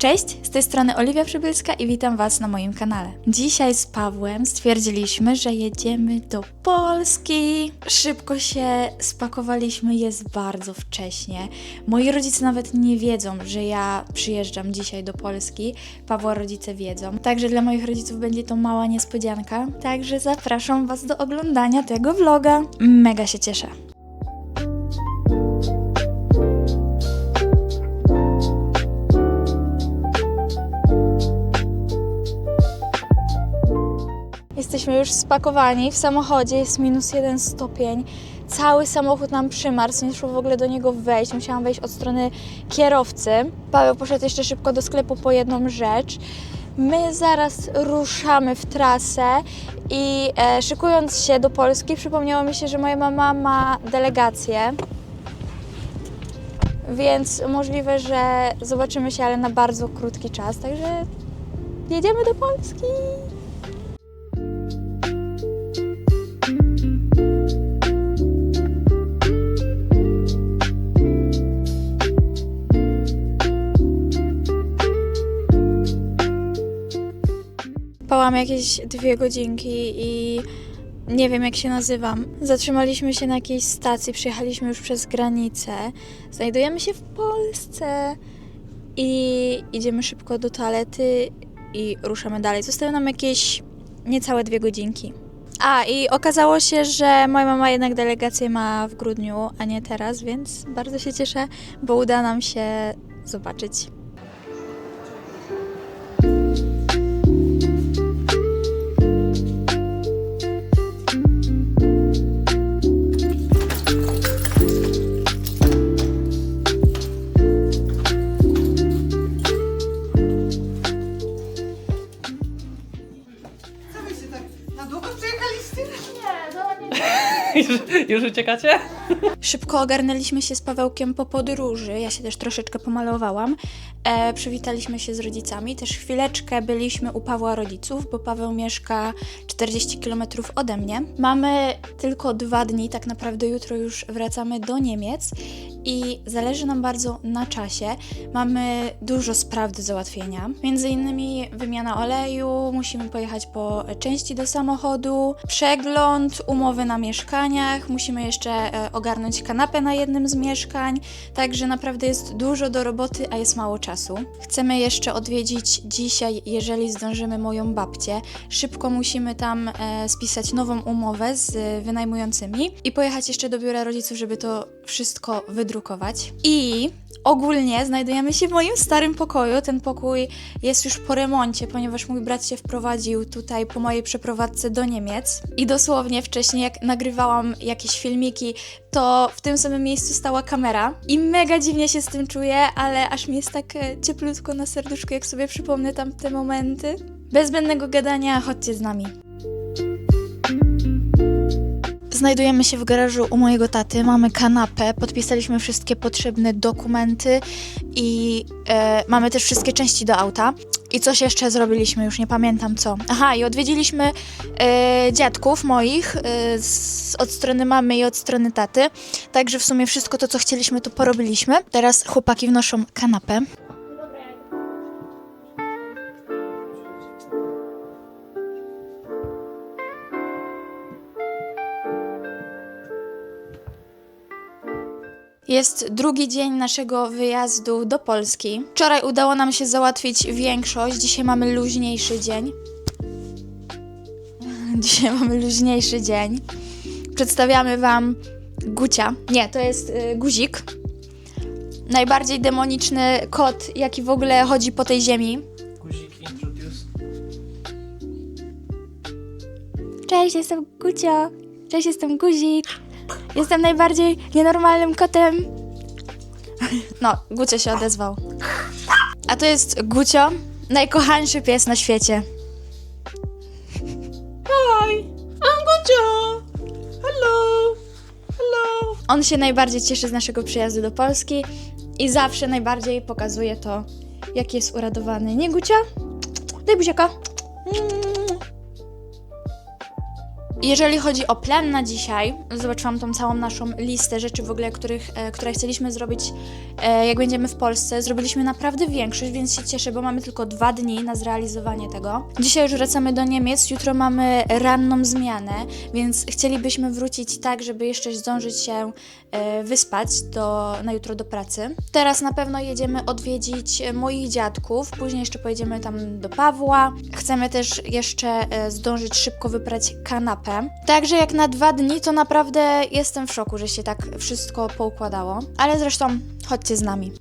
Cześć, z tej strony Oliwia Przybylska i witam Was na moim kanale. Dzisiaj z Pawłem stwierdziliśmy, że jedziemy do Polski. Szybko się spakowaliśmy, jest bardzo wcześnie. Moi rodzice nawet nie wiedzą, że ja przyjeżdżam dzisiaj do Polski. Pawła rodzice wiedzą. Także dla moich rodziców będzie to mała niespodzianka. Także zapraszam Was do oglądania tego vloga. Mega się cieszę. Jesteśmy już spakowani w samochodzie, jest minus jeden stopień. Cały samochód nam przymarzł, nie szło w ogóle do niego wejść. Musiałam wejść od strony kierowcy. Paweł poszedł jeszcze szybko do sklepu po jedną rzecz. My zaraz ruszamy w trasę i e, szykując się do Polski, przypomniało mi się, że moja mama ma delegację. Więc możliwe, że zobaczymy się, ale na bardzo krótki czas. Także jedziemy do Polski. Spałam jakieś dwie godzinki i nie wiem jak się nazywam. Zatrzymaliśmy się na jakiejś stacji, przyjechaliśmy już przez granicę. Znajdujemy się w Polsce i idziemy szybko do toalety i ruszamy dalej. Zostały nam jakieś niecałe dwie godzinki. A i okazało się, że moja mama jednak delegację ma w grudniu, a nie teraz, więc bardzo się cieszę, bo uda nam się zobaczyć. Już, już uciekacie? Szybko ogarnęliśmy się z Pawełkiem po podróży. Ja się też troszeczkę pomalowałam. E, przywitaliśmy się z rodzicami. Też chwileczkę byliśmy u Pawła rodziców, bo Paweł mieszka 40 km ode mnie. Mamy tylko dwa dni, tak naprawdę jutro już wracamy do Niemiec i zależy nam bardzo na czasie. Mamy dużo spraw do załatwienia. Między innymi wymiana oleju, musimy pojechać po części do samochodu, przegląd, umowy na mieszkaniach, musimy jeszcze e, ogarnąć kanapę na jednym z mieszkań, także naprawdę jest dużo do roboty, a jest mało czasu. Chcemy jeszcze odwiedzić dzisiaj, jeżeli zdążymy, moją babcię. Szybko musimy tam e, spisać nową umowę z e, wynajmującymi i pojechać jeszcze do biura rodziców, żeby to wszystko wydrukować. I ogólnie znajdujemy się w moim starym pokoju. Ten pokój jest już po remoncie, ponieważ mój brat się wprowadził tutaj po mojej przeprowadzce do Niemiec. I dosłownie wcześniej, jak nagrywałam jakieś filmiki, to w tym samym miejscu stała kamera. I mega dziwnie się z tym czuję, ale aż mi jest tak e, cieplutko na serduszku, jak sobie przypomnę tamte momenty. Bez zbędnego gadania, chodźcie z nami. Znajdujemy się w garażu u mojego taty, mamy kanapę, podpisaliśmy wszystkie potrzebne dokumenty i e, mamy też wszystkie części do auta. I coś jeszcze zrobiliśmy, już nie pamiętam co. Aha, i odwiedziliśmy e, dziadków moich e, z, od strony mamy i od strony taty. Także w sumie wszystko to, co chcieliśmy, to porobiliśmy. Teraz chłopaki wnoszą kanapę. Jest drugi dzień naszego wyjazdu do Polski. Wczoraj udało nam się załatwić większość, dzisiaj mamy luźniejszy dzień. Dzisiaj mamy luźniejszy dzień. Przedstawiamy Wam Gucia. Nie, to jest y, guzik. Najbardziej demoniczny kot, jaki w ogóle chodzi po tej ziemi. Guzik introduce. Cześć, jestem Gucio. Cześć, jestem Guzik. Jestem najbardziej nienormalnym kotem. No, Gucio się odezwał. A to jest Gucio, najkochańszy pies na świecie. Hi, I'm Gucio. Hello. Hello. On się najbardziej cieszy z naszego przyjazdu do Polski i zawsze najbardziej pokazuje to, jaki jest uradowany. Nie, Gucia? Daj buziaka. Jeżeli chodzi o plan na dzisiaj, zobaczyłam tą całą naszą listę rzeczy w ogóle, których, e, które chcieliśmy zrobić, e, jak będziemy w Polsce. Zrobiliśmy naprawdę większość, więc się cieszę, bo mamy tylko dwa dni na zrealizowanie tego. Dzisiaj już wracamy do Niemiec, jutro mamy ranną zmianę, więc chcielibyśmy wrócić tak, żeby jeszcze zdążyć się e, wyspać do, na jutro do pracy. Teraz na pewno jedziemy odwiedzić e, moich dziadków, później jeszcze pojedziemy tam do Pawła. Chcemy też jeszcze e, zdążyć szybko wyprać kanapę. Także jak na dwa dni, to naprawdę jestem w szoku, że się tak wszystko poukładało. Ale zresztą chodźcie z nami.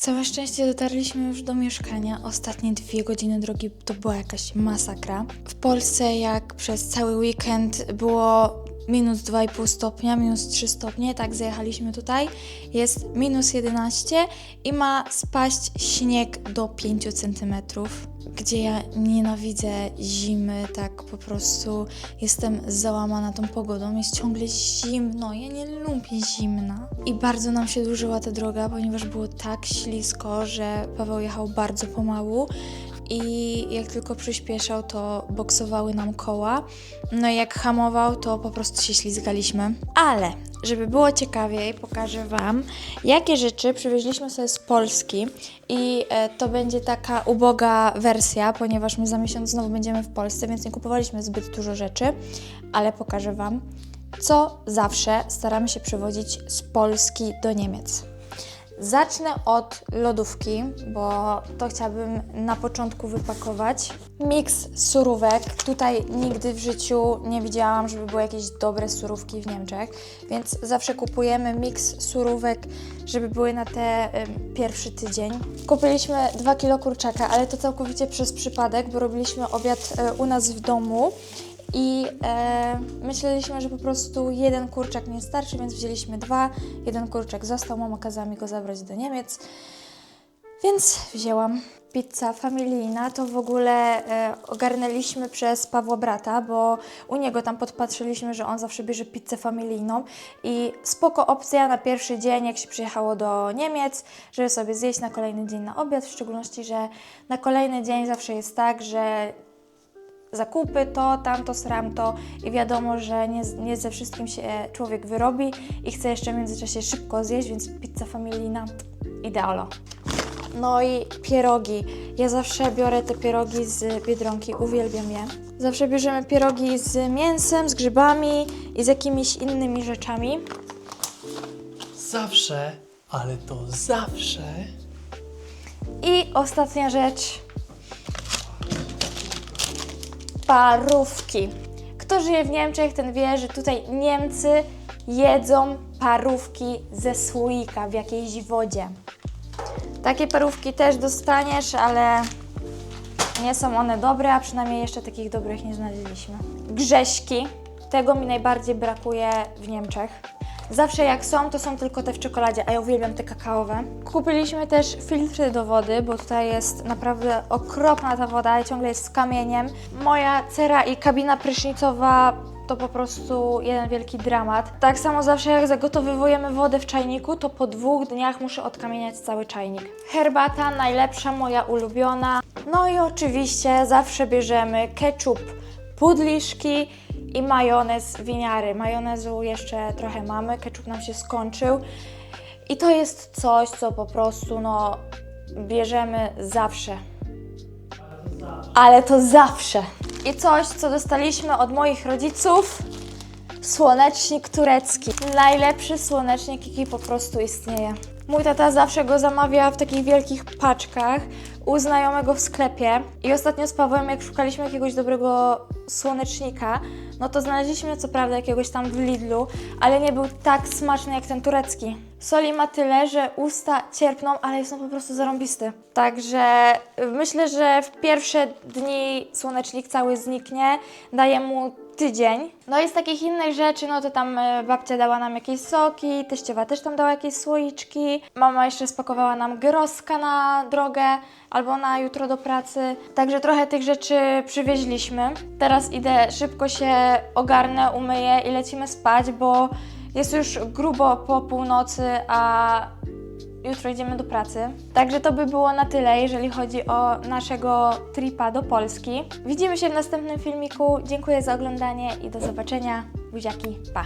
Całe szczęście dotarliśmy już do mieszkania. Ostatnie dwie godziny drogi to była jakaś masakra. W Polsce, jak przez cały weekend było minus 2,5 stopnia, minus 3 stopnie, tak zajechaliśmy tutaj. Jest minus 11 i ma spaść śnieg do 5 centymetrów. Gdzie ja nienawidzę zimy, tak po prostu jestem załamana tą pogodą. Jest ciągle zimno, ja nie lubię zimna. I bardzo nam się dłużyła ta droga, ponieważ było tak ślisko, że Paweł jechał bardzo pomału i jak tylko przyspieszał, to boksowały nam koła. No i jak hamował, to po prostu się ślizgaliśmy. Ale, żeby było ciekawiej, pokażę Wam, jakie rzeczy przywieźliśmy sobie z Polski i e, to będzie taka uboga wersja, ponieważ my za miesiąc znowu będziemy w Polsce, więc nie kupowaliśmy zbyt dużo rzeczy, ale pokażę Wam, co zawsze staramy się przywozić z Polski do Niemiec. Zacznę od lodówki, bo to chciałabym na początku wypakować. Miks surówek. Tutaj nigdy w życiu nie widziałam, żeby były jakieś dobre surówki w Niemczech, więc zawsze kupujemy miks surówek, żeby były na te ym, pierwszy tydzień. Kupiliśmy 2 kilo kurczaka, ale to całkowicie przez przypadek, bo robiliśmy obiad y, u nas w domu i e, myśleliśmy, że po prostu jeden kurczak nie starczy, więc wzięliśmy dwa. Jeden kurczak został, mama kazała mi go zabrać do Niemiec, więc wzięłam. Pizza familijna to w ogóle e, ogarnęliśmy przez Pawła brata, bo u niego tam podpatrzyliśmy, że on zawsze bierze pizzę familijną i spoko opcja na pierwszy dzień, jak się przyjechało do Niemiec, żeby sobie zjeść na kolejny dzień na obiad, w szczególności, że na kolejny dzień zawsze jest tak, że zakupy, to, tamto, sramto i wiadomo, że nie, nie ze wszystkim się człowiek wyrobi i chce jeszcze w międzyczasie szybko zjeść, więc pizza familijna idealo. No i pierogi. Ja zawsze biorę te pierogi z Biedronki, uwielbiam je. Zawsze bierzemy pierogi z mięsem, z grzybami i z jakimiś innymi rzeczami. Zawsze, ale to zawsze. I ostatnia rzecz. Parówki. Kto żyje w Niemczech, ten wie, że tutaj Niemcy jedzą parówki ze słoika w jakiejś wodzie. Takie parówki też dostaniesz, ale nie są one dobre, a przynajmniej jeszcze takich dobrych nie znaleźliśmy. Grześki. Tego mi najbardziej brakuje w Niemczech. Zawsze jak są, to są tylko te w czekoladzie, a ja uwielbiam te kakaowe. Kupiliśmy też filtry do wody, bo tutaj jest naprawdę okropna ta woda i ciągle jest z kamieniem. Moja cera i kabina prysznicowa to po prostu jeden wielki dramat. Tak samo zawsze jak zagotowywujemy wodę w czajniku, to po dwóch dniach muszę odkamieniać cały czajnik. Herbata najlepsza, moja ulubiona. No i oczywiście zawsze bierzemy ketchup pudliszki i majonez winiary. Majonezu jeszcze trochę mamy, ketchup nam się skończył. I to jest coś, co po prostu, no, bierzemy zawsze. Ale to zawsze. I coś, co dostaliśmy od moich rodziców. Słonecznik turecki. Najlepszy słonecznik, jaki po prostu istnieje. Mój tata zawsze go zamawia w takich wielkich paczkach u znajomego w sklepie. I ostatnio z Pawłem, jak szukaliśmy jakiegoś dobrego słonecznika, no to znaleźliśmy co prawda jakiegoś tam w Lidlu, ale nie był tak smaczny jak ten turecki. Soli ma tyle, że usta cierpną, ale jest on po prostu zarąbisty. Także myślę, że w pierwsze dni słonecznik cały zniknie. Daję mu tydzień. No i z takich innych rzeczy, no to tam e, babcia dała nam jakieś soki, teściowa też tam dała jakieś słoiczki. Mama jeszcze spakowała nam gyroska na drogę albo na jutro do pracy. Także trochę tych rzeczy przywieźliśmy. Teraz idę szybko się ogarnę, umyję i lecimy spać, bo jest już grubo po północy, a jutro idziemy do pracy. Także to by było na tyle, jeżeli chodzi o naszego tripa do Polski. Widzimy się w następnym filmiku. Dziękuję za oglądanie i do zobaczenia. Buziaki, pa!